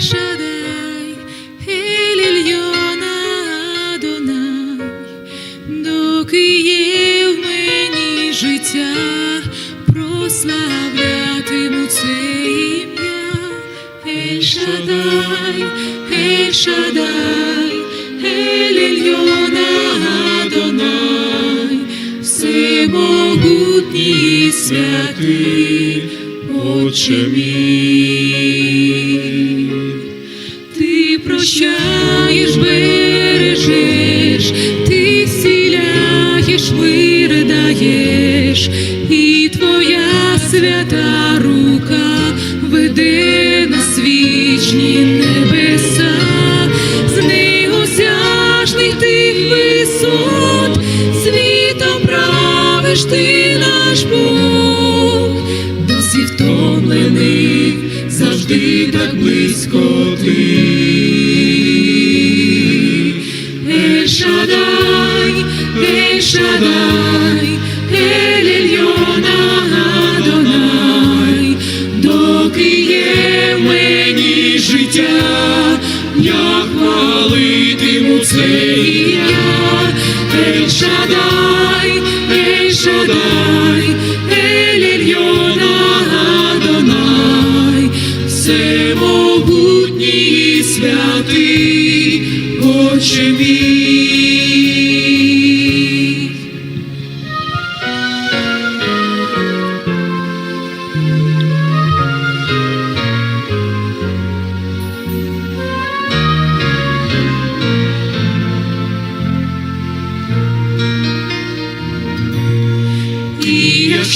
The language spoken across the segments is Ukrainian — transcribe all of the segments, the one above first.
Shaddai, El Ільйон доки є мені життя, прославлятиму це ім'я. Shaddai, El Shaddai, El Ільйон Адонай, всемогутній святий, Отче мій. Прощаєш, бережеш, ти зціляєш, виридаєш, і твоя свята рука веде нас вічні небеса, з неосяжних тих висот, світом правиш ти наш Бог, до всіх втомлених завжди так близько ти.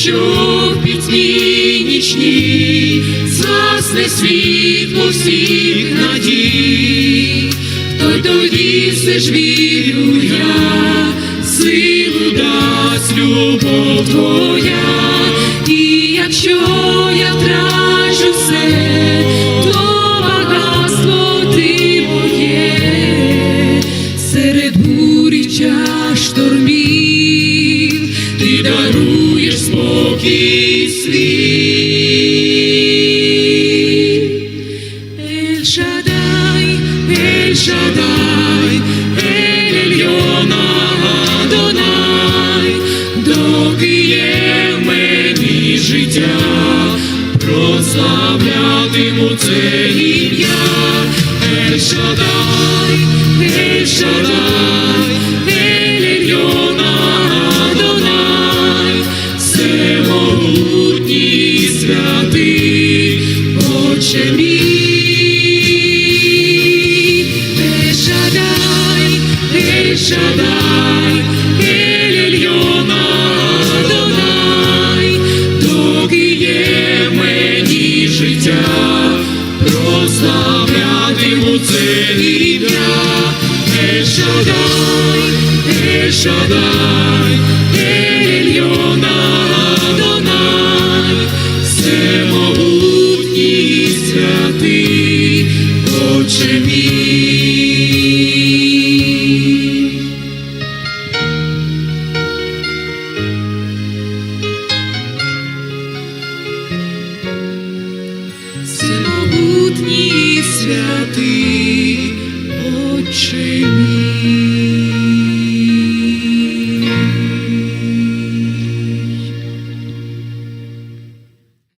Якщо в пітьмі нічні згасне світло всіх надій, то тоді все ж вірю я, силу дасть любов твоя, Ель Шадай, Ель Шадай, Ель Ільйон Адонай, доки життя, прославлятиму це ім'я. Ель Шадай, Отче мій. Ель Шадай, Ель Шадай, Ель Ільйон Адонай, доки є мені життя, прославлятиму це ім'я. Ель Шадай, Ель Шадай, Ель святий, Отче мій.